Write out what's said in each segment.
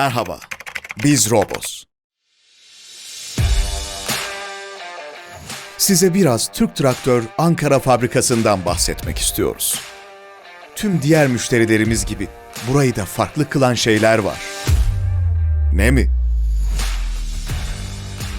Merhaba, biz Robos. Size biraz Türk Traktör Ankara fabrikasından bahsetmek istiyoruz. Tüm diğer müşterilerimiz gibi burayı da farklı kılan şeyler var. Ne mi?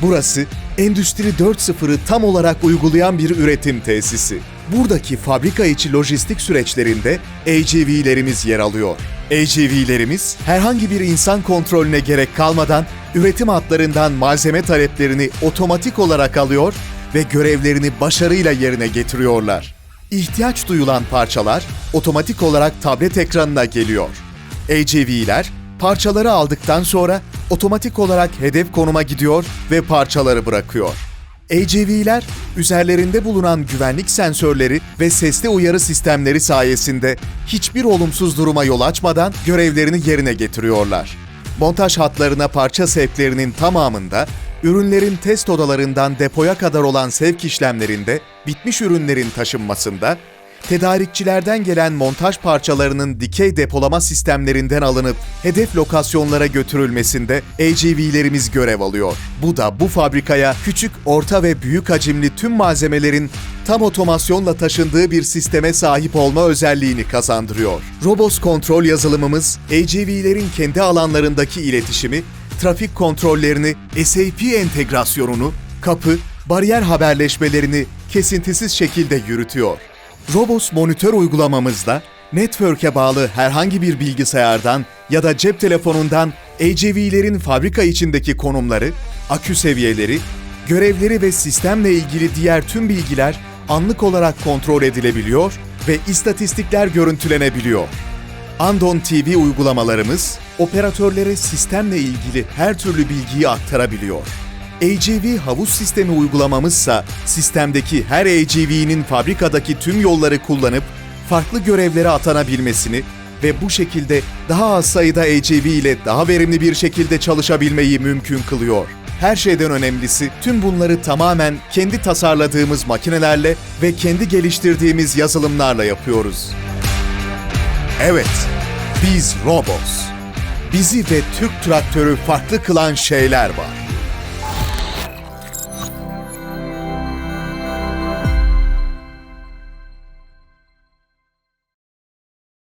Burası Endüstri 4.0'ı tam olarak uygulayan bir üretim tesisi. Buradaki fabrika içi lojistik süreçlerinde AGV'lerimiz yer alıyor. AGV'lerimiz herhangi bir insan kontrolüne gerek kalmadan üretim hatlarından malzeme taleplerini otomatik olarak alıyor ve görevlerini başarıyla yerine getiriyorlar. İhtiyaç duyulan parçalar otomatik olarak tablet ekranına geliyor. AGV'ler parçaları aldıktan sonra otomatik olarak hedef konuma gidiyor ve parçaları bırakıyor. AGV'ler üzerlerinde bulunan güvenlik sensörleri ve sesli uyarı sistemleri sayesinde hiçbir olumsuz duruma yol açmadan görevlerini yerine getiriyorlar. Montaj hatlarına parça sevklerinin tamamında, ürünlerin test odalarından depoya kadar olan sevk işlemlerinde, bitmiş ürünlerin taşınmasında, tedarikçilerden gelen montaj parçalarının dikey depolama sistemlerinden alınıp hedef lokasyonlara götürülmesinde AGV'lerimiz görev alıyor. Bu da bu fabrikaya küçük, orta ve büyük hacimli tüm malzemelerin tam otomasyonla taşındığı bir sisteme sahip olma özelliğini kazandırıyor. Robos kontrol yazılımımız AGV'lerin kendi alanlarındaki iletişimi, trafik kontrollerini, SAP entegrasyonunu, kapı, bariyer haberleşmelerini kesintisiz şekilde yürütüyor. Robos monitör uygulamamızda network'e bağlı herhangi bir bilgisayardan ya da cep telefonundan AGV'lerin fabrika içindeki konumları, akü seviyeleri, görevleri ve sistemle ilgili diğer tüm bilgiler anlık olarak kontrol edilebiliyor ve istatistikler görüntülenebiliyor. Andon TV uygulamalarımız operatörlere sistemle ilgili her türlü bilgiyi aktarabiliyor. AGV havuz sistemi uygulamamızsa sistemdeki her AGV'nin fabrikadaki tüm yolları kullanıp farklı görevlere atanabilmesini ve bu şekilde daha az sayıda AGV ile daha verimli bir şekilde çalışabilmeyi mümkün kılıyor. Her şeyden önemlisi tüm bunları tamamen kendi tasarladığımız makinelerle ve kendi geliştirdiğimiz yazılımlarla yapıyoruz. Evet, biz Robos. Bizi ve Türk traktörü farklı kılan şeyler var.